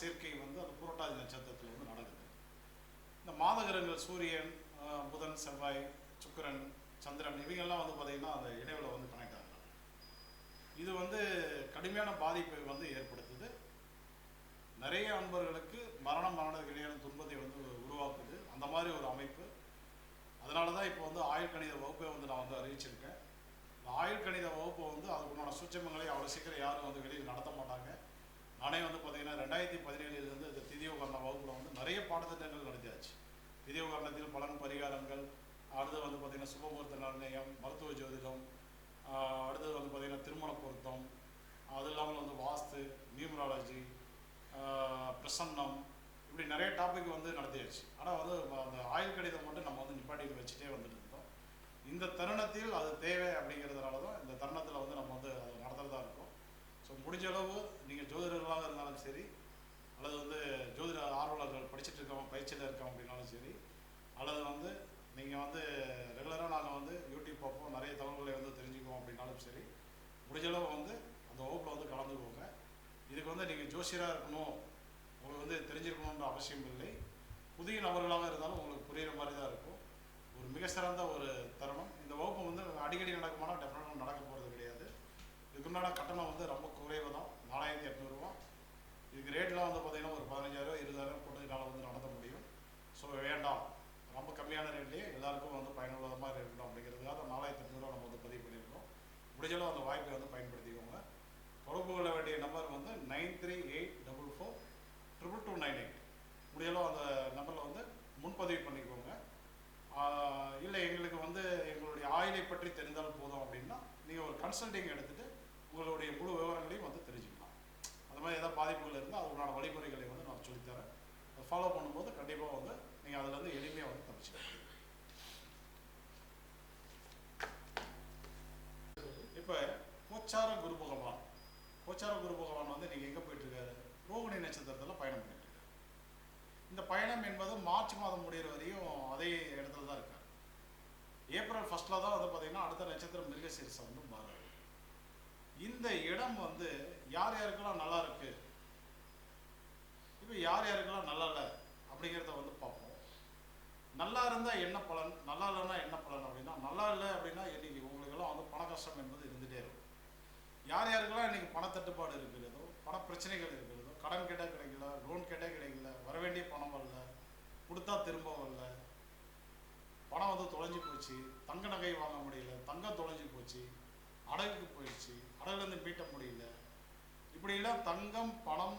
சேர்க்கை வந்து அந்த புரட்டாதி நட்சத்திரத்தில் வந்து நடக்குது. இந்த மாதகிரகங்கள் சூரியன் புதன் செவ்வாய் சுக்கிரன் சந்திரன் இவங்கெல்லாம் வந்து பார்த்திங்கன்னா அந்த இணைவில் வந்து கனெக்ட் ஆகுறாங்க இது வந்து கடுமையான பாதிப்பை வந்து ஏற்படுத்துது. நிறைய அன்பர்களுக்கு மரணம் மரணத்துக்கு இடையான துன்பத்தை வந்து உருவாக்குது. அந்த மாதிரி ஒரு அமைப்பு. அதனால தான் இப்போ வந்து ஆயுள் கணித வகுப்பை வந்து நான் வந்து அறிவிச்சிருக்கேன். இந்த ஆயுள் கணித வகுப்பை வந்து அதுக்குண்டான சூட்சமங்களை அவ்வளோ சீக்கிரம் யாரும் வந்து வெளியில் நடத்த மாட்டாங்க. நானே வந்து பார்த்தீங்கன்னா ரெண்டாயிரத்தி பதினேழுலேருந்து இந்த திதியோகரண வகுப்பில் வந்து நிறைய பாடத்திட்டங்கள் நடத்தியாச்சு. திதியோகரணத்தில் பலன் பரிகாரங்கள் அடுத்து வந்து பார்த்திங்கன்னா சுபமுகூர்த்த நிர்ணயம் மருத்துவ ஜோதிடம் அடுத்தது வந்து பார்த்திங்கன்னா திருமண பொருத்தம் அது இல்லாமல் வந்து வாஸ்து நியூமராலஜி பிரசன்னம் இப்படி நிறைய டாபிக் வந்து நடத்தியாச்சு. ஆனால் வந்து அந்த ஆயுள் கடிதம் மட்டும் நம்ம வந்து நிப்பாட்டிட்டு வச்சுட்டே வந்துட்டு இருந்தோம். இந்த தருணத்தில் அது தேவை அப்படிங்கிறதுனால தான் இந்த தருணத்தில் வந்து நம்ம வந்து அதை நடத்துகிறதா இருக்கோம். ஸோ முடிஞ்ச அளவு நீங்கள் ஜோதிடர்களாக இருந்தாலும் சரி அல்லது வந்து ஜோதிட ஆர்வலர்கள் படிச்சுட்டு இருக்கவங்க பயிற்சியில் இருக்கவங்க அப்படின்னாலும் சரி அல்லது வந்து நீங்கள் வந்து ரெகுலராக நாங்கள் வந்து யூடியூப் பார்ப்போம் நிறைய தகவல்களை வந்து தெரிஞ்சுக்குவோம் அப்படின்னாலும் சரி முடிஞ்சளவு வந்து அந்த வகுப்பில் வந்து கலந்துக்கோங்க. இதுக்கு வந்து நீங்கள் ஜோசியராக இருக்கணும் உங்களுக்கு வந்து தெரிஞ்சிருக்கணுன்ற அவசியம் இல்லை. புதிய நபர்களாக இருந்தாலும் உங்களுக்கு புரிகிற மாதிரி தான் இருக்கும். ஒரு மிக சிறந்த ஒரு தருணம். இந்த வகுப்பு வந்து அடிக்கடி நடக்குமானா டெஃபினட்டாக நடக்க போகிறது கிடையாது கட்டணம் வந்து ரொம்ப குறைவு தான். நாலாயிரத்தி எட்நூறுரூவா இதுக்கு ரேட்லாம் வந்து பார்த்தீங்கன்னா ஒரு பதினஞ்சாயிரம் இருபதாயிரம் போட்டு என்னால் வந்து நடத்த முடியும். ஸோ வேண்டாம். ரொம்ப கம்மியான ரேட்லேயே எல்லாருக்கும் வந்து பயனுள்ளதாக இருக்கணும் அப்படிங்கிறதுக்காக நாலாயிரத்தி எட்நூறுவா நம்ம வந்து பதிவு பண்ணியிருக்கோம். முடிஞ்சளவு அந்த வாய்ப்பை வந்து பயன்படுத்திக்கோங்க. தொடர்பு கொள்ள வேண்டிய நம்பர் வந்து nine three eight double four triple two nine eight. முடிஞ்சளவு அந்த நம்பரில் வந்து முன்பதிவு பண்ணிக்கோங்க. இல்லை எங்களுக்கு வந்து எங்களுடைய ஆயிலை பற்றி தெரிந்தால் போதும் அப்படின்னா நீங்கள் ஒரு கன்சல்டிங் எடுத்துகிட்டு உங்களுடைய முழு விவரங்களையும் வந்து தெரிஞ்சுக்கலாம் அந்த மாதிரி ஏதாவது பாதிப்புகள் இருந்தால் அதுக்குண்டான வழிமுறைகளை வந்து நான் சொல்லித்தரேன் அதை ஃபாலோ பண்ணும்போது கண்டிப்பாக வந்து நீங்கள் அதுலேருந்து எளிமையாக வந்து தப்பிச்சுக்க முடியும் இப்போ கோச்சார குரு பகவான் கோச்சார குரு பகவான் வந்து நீங்கள் எங்கே போயிட்டுருக்காரு? ரோகிணி நட்சத்திரத்தில் பயணம் பண்ணிட்டுருக்காரு. இந்த பயணம் என்பது மார்ச் மாதம் முடிகிற வரையும் அதே இடத்துல தான் இருக்கார். ஏப்ரல் ஃபஸ்ட்டில் தான் வந்து பார்த்தீங்கன்னா அடுத்த நட்சத்திரம் மிருகசீரிசம் வந்து மாறும் இந்த இடம் வந்து யார் யாருக்கெல்லாம் நல்லா இருக்கு? இப்போ யார் யாருக்கெல்லாம் நல்லா இல்லை அப்படிங்கிறத வந்து பார்ப்போம். நல்லா இருந்தால் என்ன பலன்? நல்லா இல்லைன்னா என்ன பலன் அப்படின்னா நல்லா இல்லை அப்படின்னா இன்னைக்கு உங்களுக்கெல்லாம் வந்து பண கஷ்டம் என்பது யார் யாருக்கெல்லாம் இன்றைக்கி பணத்தட்டுப்பாடு இருக்கிறதோ பண பிரச்சனைகள் இருக்கிறதோ கடன் கேட்டால் கிடைக்கல லோன் கேட்டால் கிடைக்கல வர வேண்டிய பணம் வரல கொடுத்தா திரும்ப வரல பணம் வந்து தொலைஞ்சு போச்சு தங்க நகை வாங்க முடியல தங்கம் தொலைஞ்சு போச்சு அடகுக்கு போயிடுச்சு அடகுலேருந்து மீட்ட முடியல. இப்படிலாம் தங்கம் பணம்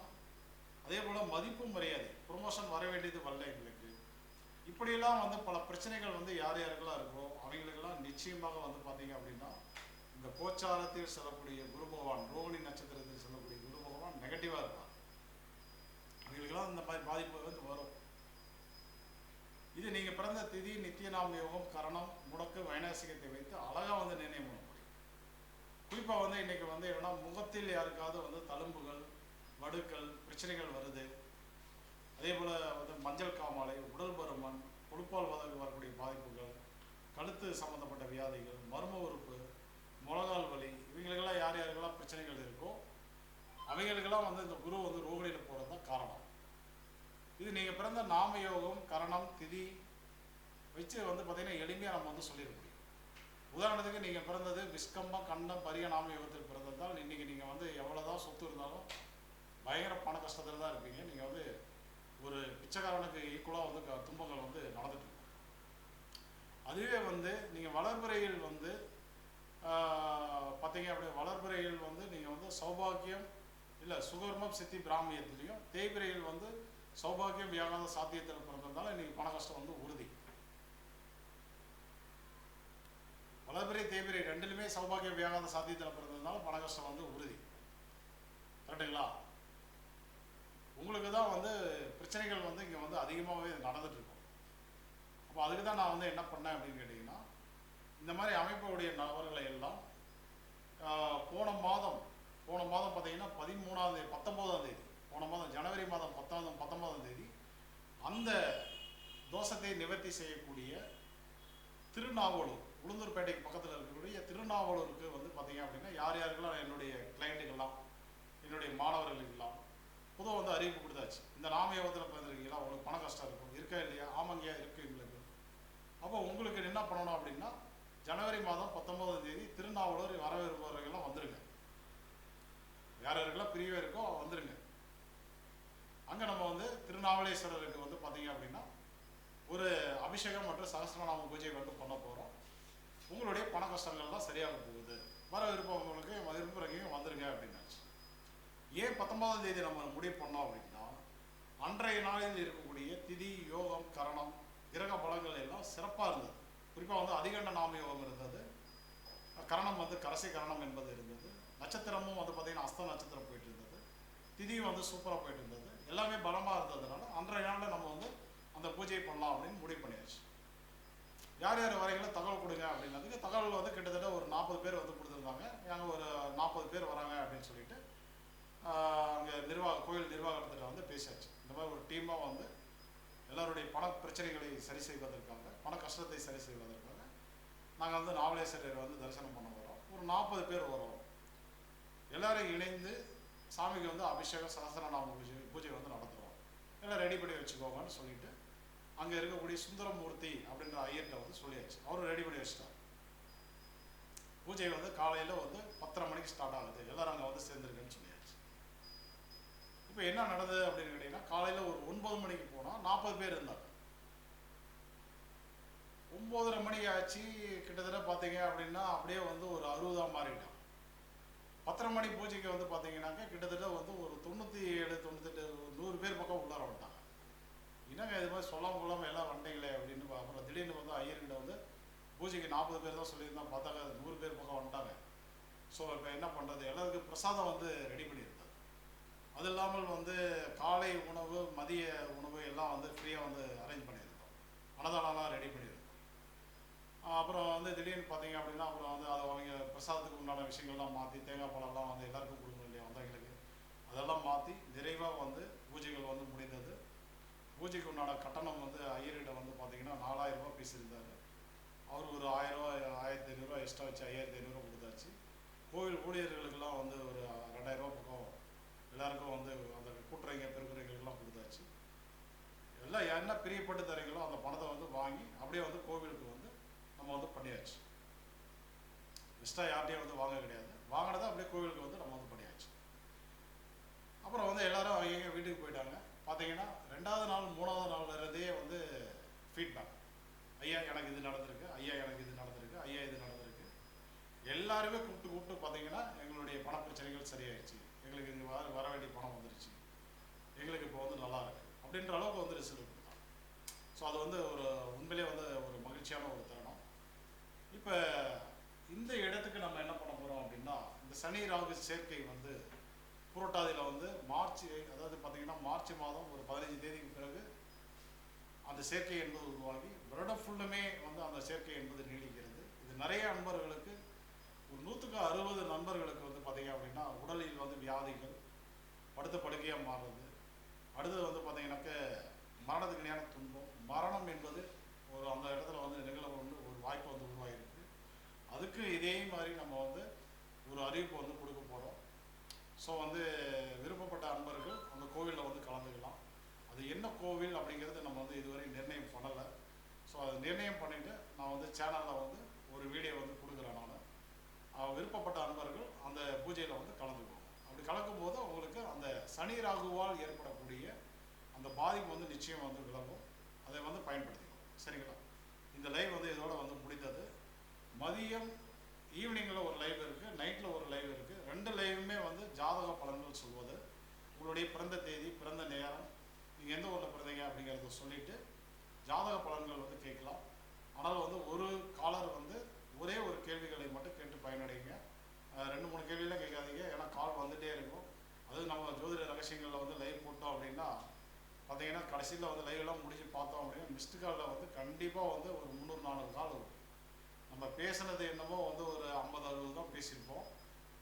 அதே போல் மதிப்பு மரியாதை ப்ரொமோஷன் வர வேண்டியது வரல எங்களுக்கு. இப்படியெல்லாம் வந்து பல பிரச்சனைகள் வந்து யார் யாருக்கெல்லாம் இருக்கோ அவங்களுக்கெல்லாம் நிச்சயமாக வந்து பார்த்தீங்க அப்படின்னா இந்த கோச்சாரத்தில் செல்லக்கூடிய குரு பகவான் ரோகிணி நட்சத்திரத்தில் செல்லக்கூடிய குரு பகவான் நெகட்டிவாக இருப்பார். அவங்களுக்கெல்லாம் இந்த மாதிரி பாதிப்பு வந்து வரும். இது நீங்கள் பிறந்த திதி நித்தியநாம யோகம் கரணம் முடக்கு வைநாசிகத்தை வைத்து அழகாக வந்து நிர்ணயம் பண்ண முடியும் குறிப்பாக வந்து இன்னைக்கு வந்து என்னன்னா முகத்தில் யாருக்காவது வந்து தழும்புகள் வடுக்கள் பிரச்சனைகள் வருது. அதே போல் வந்து மஞ்சள் காமாலை உடல் பருமன் கொழுப்பால் வதற்கு வரக்கூடிய பாதிப்புகள் கழுத்து சம்மந்தப்பட்ட வியாதிகள் மர்ம உறுப்பு முழங்கால் வலி இவங்களுக்கெல்லாம் யார் யாருக்கெல்லாம் பிரச்சனைகள் இருக்கோ அவங்களுக்கெல்லாம் வந்து இந்த குரு வந்து ரோகிணியில் போகிறது தான் காரணம். இது நீங்கள் பிறந்த நாம யோகம் கரணம் திதி வச்சு வந்து பார்த்தீங்கன்னா எளிமையாக நம்ம வந்து சொல்லிட முடியும். உதாரணத்துக்கு நீங்கள் பிறந்தது விஸ்கம்பம் கண்டம் பரிய நாம யோகத்தில் பிறந்ததால் இன்றைக்கி நீங்கள் வந்து எவ்வளோதான் சொத்து இருந்தாலும் பயங்கர பண கஷ்டத்தில் தான் இருப்பீங்க. நீங்கள் வந்து ஒரு பிச்சைக்காரனுக்கு ஈக்குவலாக வந்து க- துன்பங்கள் வந்து நடந்துட்டு அதுவே வந்து நீங்கள் வளர்முறையில் வந்து பார்த்தீங்க அப்படி வளர்பிறையில் வந்து நீங்கள் வந்து சௌபாகியம் இல்லை சுகர்மம் சித்தி பிராமியத்துலேயும் தேய்பிரையில் வந்து சௌபாகியம் வியாகாத சாத்தியத்தில் பிறந்ததுனால இன்றைக்கி பண கஷ்டம் வந்து உறுதி. வளர்பிறை தேய்பிரை ரெண்டுலையுமே சௌபாகியம் வியாகாத சாத்தியத்தில் பிறந்ததுனால பண கஷ்டம் வந்து உறுதி. கரெக்டுங்களா உங்களுக்கு தான் வந்து பிரச்சனைகள் வந்து இங்கே வந்து அதிகமாகவே நடந்துட்டு இருக்கும். அப்போ அதுக்கு தான் நான் வந்து என்ன பண்ணேன் அப்படின்னு கேட்டிங்கன்னா இந்த மாதிரி அமைப்புடைய நபர்களை எல்லாம் போன மாதம் போன மாதம் பார்த்தீங்கன்னா பதிமூணாம் தேதி பத்தொம்போதாம் தேதி போன மாதம் ஜனவரி மாதம் பத்தாவது பத்தொன்பதாம் தேதி அந்த தோஷத்தை நிவர்த்தி செய்யக்கூடிய திருநாவலூர் உளுந்தூர்பேட்டைக்கு பக்கத்தில் இருக்கக்கூடிய திருநாவலூருக்கு வந்து பார்த்தீங்க அப்படின்னா யார் யாருக்கெல்லாம் என்னுடைய கிளைண்ட்டுக்கெல்லாம் என்னுடைய மாணவர்களுக்கெல்லாம் பொதுவாக வந்து அறிவிப்பு கொடுத்தாச்சு. இந்த நாமயோகத்தில் பிறந்திருக்கீங்களா உங்களுக்கு பண கஷ்டம் இருக்கும். இருக்கா இல்லையா? ஆமாங்கய்யா இருக்கு எங்களுக்கு. அப்போ உங்களுக்கு என்ன பண்ணணும் அப்படின்னா ஜனவரி மாதம் பத்தொன்பதாம் தேதி திருநாவலூர் வரவிருப்பவர்கள்லாம் வந்துருங்க. யார் யாருக்கெல்லாம் பிரிவே இருக்கோ வந்துருங்க. அங்கே நம்ம வந்து திருநாவலேஸ்வரருக்கு வந்து பார்த்தீங்க அப்படின்னா ஒரு அபிஷேகம் மற்றும் சகசிரநாம பூஜை வந்து பண்ண போகிறோம் உங்களுடைய பண கஷ்டங்கள்லாம் சரியாக போகுது. வர விருப்பவங்களுக்கு விரும்புகிறவங்க வந்துருங்க அப்படின்னாச்சு. ஏன் பத்தொன்பதாம் தேதி நம்ம முடிவு பண்ணோம் அப்படின்னா அன்றைய நாளில் இருக்கக்கூடிய திதி யோகம் கரணம் கிரக பலங்கள் எல்லாம் சிறப்பாக இருந்தது. குறிப்பாக வந்து அதிகண்ட நாம யோகம் இருந்தது. கரணம் வந்து கரசை கரணம் என்பது இருந்தது. நட்சத்திரமும் வந்து பார்த்தீங்கன்னா அஸ்த நட்சத்திரம் போயிட்டு இருந்தது. திதியும் வந்து சூப்பராக போயிட்டு இருந்தது. எல்லாமே பலமாக இருந்ததுனால அன்றைய நாளில் நம்ம வந்து அந்த பூஜையை பண்ணலாம் அப்படின்னு முடிவு பண்ணியாச்சு. யார் யார் வரைகளை தகவல் கொடுங்க அப்படின்னதுக்கு தகவல் வந்து கிட்டத்தட்ட ஒரு நாற்பது பேர் வந்து கொடுத்துருந்தாங்க. நாங்கள் ஒரு நாற்பது பேர் வராங்க அப்படின்னு சொல்லிட்டு அங்கே நிர்வாக கோயில் நிர்வாகத்திட்ட வந்து பேசியாச்சு. இந்த மாதிரி ஒரு டீமாக வந்து எல்லாருடைய பண பிரச்சனைகளை சரி செய்வதற்காக பண கஷ்டத்தை சரி செய்வதற்காக நாங்கள் வந்து நாவலேஸ்வரர் வந்து தரிசனம் பண்ண வரோம். ஒரு நாற்பது பேர் வரோம். எல்லாரும் இணைந்து சாமிக்கு வந்து அபிஷேகம் சகசரநாம பூஜை பூஜை வந்து நடத்துகிறோம் எல்லாம் ரெடி பண்ணி வச்சுக்கோங்கன்னு சொல்லிட்டு அங்கே இருக்கக்கூடிய சுந்தரமூர்த்தி அப்படின்ற ஐயர்கிட்ட வந்து சொல்லியாச்சு. அவரும் ரெடி பண்ணி வச்சுட்டார். பூஜை வந்து காலையில் வந்து பத்தரை மணிக்கு ஸ்டார்ட் ஆகுது. எல்லாரும் அங்கே வந்து சேர்ந்துருக்குன்னு சொல்லியாச்சு. இப்போ என்ன நடந்தது அப்படின்னு கேட்டிங்கன்னா காலையில் ஒரு ஒன்பது மணிக்கு போனால் நாற்பது பேர் இருந்தார் ஒம்போதரை மணி ஆச்சு. கிட்டத்தட்ட பார்த்தீங்க அப்படின்னா அப்படியே வந்து ஒரு அறுபதாக மாறிட்டான். பத்தரை மணி பூஜைக்கு வந்து பார்த்தீங்கன்னாக்கா கிட்டத்தட்ட வந்து ஒரு தொண்ணூற்றி ஏழு தொண்ணூத்தெட்டு நூறு பேர் பக்கம் உள்ளார வந்துட்டாங்க. என்னங்க இது மாதிரி சொல்லாம கொள்ளாமல் எல்லாம் வந்தீங்களே அப்படின்னு அப்புறம் திடீர்னு வந்து ஐயர்கிட்ட வந்து பூஜைக்கு நாற்பது பேர் தான் சொல்லியிருந்தோம். பார்த்தாங்க அது நூறு பேர் பக்கம் வந்துட்டாங்க. ஸோ இப்போ என்ன பண்ணுறது எல்லாருக்கும் பிரசாதம் வந்து ரெடி பண்ணிடுது அது இல்லாமல் வந்து காலை உணவு மதிய உணவு எல்லாம் வந்து ஃப்ரீயாக வந்து அரேஞ்ச் பண்ணியிருக்கோம். அன்னதானம்லாம் ரெடி பண்ணியிருக்கோம். அப்புறம் வந்து திடீர்னு பார்த்தீங்க அப்படின்னா அப்புறம் வந்து அதை அவங்க பிரசாதத்துக்கு உண்டான விஷயங்கள்லாம் மாற்றி தேங்காய் பழம்லாம் வந்து எல்லாருக்கும் கொடுக்கணும் இல்லையா வந்தவங்களுக்கு அதெல்லாம் மாற்றி நிறைவாக வந்து பூஜைகள் வந்து முடிந்தது. பூஜைக்கு உண்டான கட்டணம் வந்து ஐயர்கிட்ட வந்து பார்த்தீங்கன்னா நாலாயிரரூபா ரூபாய் பேசியிருந்தாரு அவர் ஒரு ஆயிரம் ரூபாய் ஆயிரத்தி ஐநூறுரூவா எக்ஸ்ட்ரா வச்சு ஐயாயிரத்தி ஐநூறுரூவா கொடுத்தாச்சு. கோவில் ஊழியர்களுக்கெல்லாம் வந்து ஒரு ரெண்டாயிரம் பக்கம் எல்லாருக்கும் வந்து அந்த கூட்டுறவங்க பெருக்குறவங்களுக்கெல்லாம் கொடுத்தாச்சு. எல்லாம் என்ன பிரியப்பட்டு தரீங்களோ அந்த பணத்தை வந்து வாங்கி அப்படியே வந்து கோவிலுக்கு வந்து நம்ம வந்து பண்ணியாச்சு. எக்ஸ்ட்ரா யார்ட்டையும் வந்து வாங்க கிடையாது. வாங்கினதை அப்படியே கோவிலுக்கு வந்து நம்ம வந்து பண்ணியாச்சு. அப்புறம் வந்து எல்லாரும் அவங்க வீட்டுக்கு போயிட்டாங்க. பார்த்தீங்கன்னா ரெண்டாவது நாள் மூணாவது நாள் இருந்தே வந்து ஃபீட்பேக் ஐயா எனக்கு இது நடந்திருக்கு. ஐயா எனக்கு இது நடந்திருக்கு. ஐயா இது நடந்திருக்கு. எல்லாருமே கூப்பிட்டு கூப்பிட்டு பார்த்தீங்கன்னா எங்களுடைய பண பிரச்சனைகள் சரியாயிடுச்சு எங்களுக்கு இங்கே வர வர வேண்டிய பணம் வந்துருச்சு. எங்களுக்கு இப்போ வந்து நல்லா இருக்கு. அப்படின்ற அளவுக்கு வந்து ரிசல்ட் கொடுத்தான் ஸோ அது வந்து ஒரு உண்மையிலேயே வந்து ஒரு மகிழ்ச்சியான ஒரு தருணம். இப்போ இந்த இடத்துக்கு நம்ம என்ன பண்ண போகிறோம் அப்படின்னா இந்த சனி ராகு சேர்க்கை வந்து புரட்டாதியில் வந்து மார்ச் அதாவது பார்த்தீங்கன்னா மார்ச் மாதம் ஒரு பதினஞ்சு தேதிக்கு பிறகு அந்த சேர்க்கை என்பது உருவாகி வருடம் ஃபுல்லுமே வந்து அந்த சேர்க்கை என்பது நீடிக்கிறது. இது நிறைய அன்பர்கள் ஒரு நூற்றுக்கு அறுபது நண்பர்களுக்கு வந்து பார்த்தீங்க அப்படின்னா உடலில் வந்து வியாதிகள் அடுத்த படுகையாக மாறுறது அடுத்தது வந்து பார்த்தீங்கன்னாக்க மரணத்துக்கு இணையான துன்பம். மரணம் என்பது ஒரு அந்த இடத்துல வந்து நிகழ்வு வந்து ஒரு வாய்ப்பு வந்து உருவாகிருக்கு அதுக்கு இதே மாதிரி நம்ம வந்து ஒரு அறிவிப்பு வந்து கொடுக்க போகிறோம் ஸோ வந்து விருப்பப்பட்ட அன்பர்கள் அந்த கோவிலில் வந்து கலந்துக்கலாம். அது என்ன கோவில் அப்படிங்கிறது நம்ம வந்து இதுவரை நிர்ணயம் பண்ணலை. ஸோ அதை நிர்ணயம் பண்ணிவிட்டு நான் வந்து சேனலில் வந்து ஒரு வீடியோ வந்து கொடுக்குறேன் நான். விருப்பப்பட்ட அன்பர்கள் அந்த பூஜையில் வந்து கலந்துக்கணும் கலக்கும் போது உங்களுக்கு அந்த சனி ராகுவால் ஏற்படக்கூடிய அந்த பாதிப்பு வந்து நிச்சயம் வந்து விலகும். அதை வந்து பயன்படுத்திக்கணும். சரிங்களா? இந்த லைவ் வந்து இதோட வந்து முடிந்தது. மதியம் ஈவினிங்கில் ஒரு லைவ் இருக்குது நைட்டில் ஒரு லைவ் இருக்குது ரெண்டு லைவுமே வந்து ஜாதக பலன்கள் சொல்வது. உங்களுடைய பிறந்த தேதி பிறந்த நேரம் நீங்கள் எந்த ஊரில் பிறந்தீங்க அப்படிங்கிறத சொல்லிவிட்டு ஜாதக பலன்கள் வந்து கேட்கலாம். ஆனால் வந்து ஒரு காலர் வந்து ஒரே ஒரு கேள்விகளை மட்டும் கேட்டு பயனடைங்க. ரெண்டு மூணு கேள்வியெல்லாம் கேட்காதீங்க. ஏன்னா கால் வந்துட்டே இருக்கும். அது நம்ம ஜோதிட ரகசியங்களில் வந்து லைவ் போட்டோம் அப்படின்னா பார்த்தீங்கன்னா கடைசியில் வந்து லைவ்லாம் முடிச்சு பார்த்தோம் அப்படின்னா மிஸ்டு காலில் வந்து கண்டிப்பாக வந்து ஒரு முந்நூறு நானூறு கால் வரும். நம்ம பேசுனது என்னமோ வந்து ஒரு ஐம்பது அறுபது தான் பேசியிருப்போம்.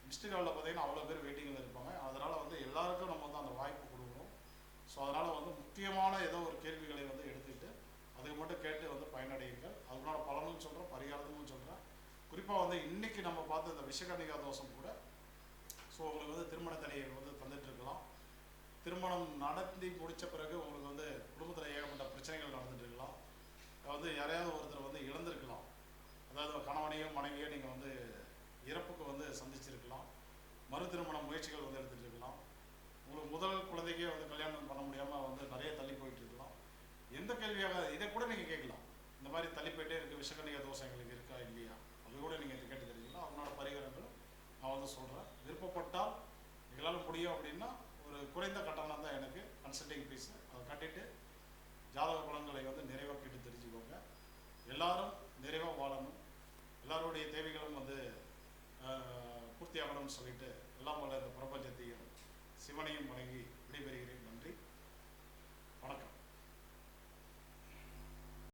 மிஸ்டு காலில் பார்த்தீங்கன்னா அவ்வளோ பேர் வெயிட்டிங்கில் இருப்பாங்க. அதனால் வந்து எல்லாருக்கும் நம்ம வந்து அந்த வாய்ப்பு கொடுக்கணும். ஸோ அதனால் வந்து முக்கியமான ஏதோ ஒரு கேள்விகளை வந்து எடுத்துக்கிட்டு அதுக்கு மட்டும் கேட்டு வந்து பயனடையுங்கள். அதுக்குள்ளான பலனும் சொல்கிறேன் பரிகாரமும் சொல்கிறேன் குறிப்பாக வந்து இன்னைக்கு நம்ம பார்த்த இந்த விஷகர்ணிகா தோஷம் கூட ஸோ உங்களுக்கு வந்து திருமண தடையை வந்து தந்துட்டு இருக்கலாம். திருமணம் நடத்தி முடித்த பிறகு உங்களுக்கு வந்து குடும்பத்தில் ஏகப்பட்ட பிரச்சனைகள் நடந்துட்டு இருக்கலாம். வந்து யாரையாவது ஒருத்தர் வந்து இழந்திருக்கலாம். அதாவது கணவனையோ மனைவியோ நீங்கள் வந்து இறப்புக்கு வந்து சந்திச்சிருக்கலாம். மறு திருமண முயற்சிகள் வந்து எடுத்துகிட்டு இருக்கலாம். உங்களுக்கு முதல் குழந்தைக்கே வந்து கல்யாணம் பண்ண முடியாமல் வந்து நிறைய தள்ளி போயிட்டு இருக்கலாம். எந்த கேள்வியாக இதை கூட நீங்கள் கேட்கலாம். இந்த மாதிரி தள்ளி போயிட்டே இருக்குது விஷகணிக தோஷம் எங்களுக்கு இருக்கா இல்லையா? கூட நீங்கள் கேட்டு தெரிஞ்சுக்கலாம் அதனோட பரிகாரங்களும் நான் வந்து சொல்கிறேன் விருப்பப்பட்டால் எங்களால் முடியும் அப்படின்னா ஒரு குறைந்த கட்டணம் தான் எனக்கு கன்சல்டிங் ஃபீஸு அதை கட்டிட்டு ஜாதக குலங்களை வந்து நிறைவாக கேட்டு தெரிஞ்சுக்கோங்க. எல்லாரும் நிறைவாக வாழணும். எல்லாருடைய தேவைகளும் வந்து பூர்த்தியாகணும்னு சொல்லிட்டு எல்லாம் வளர்ந்த பிரபஞ்சத்தையும் சிவனையும் வணங்கி விடைபெறுகிறேன்.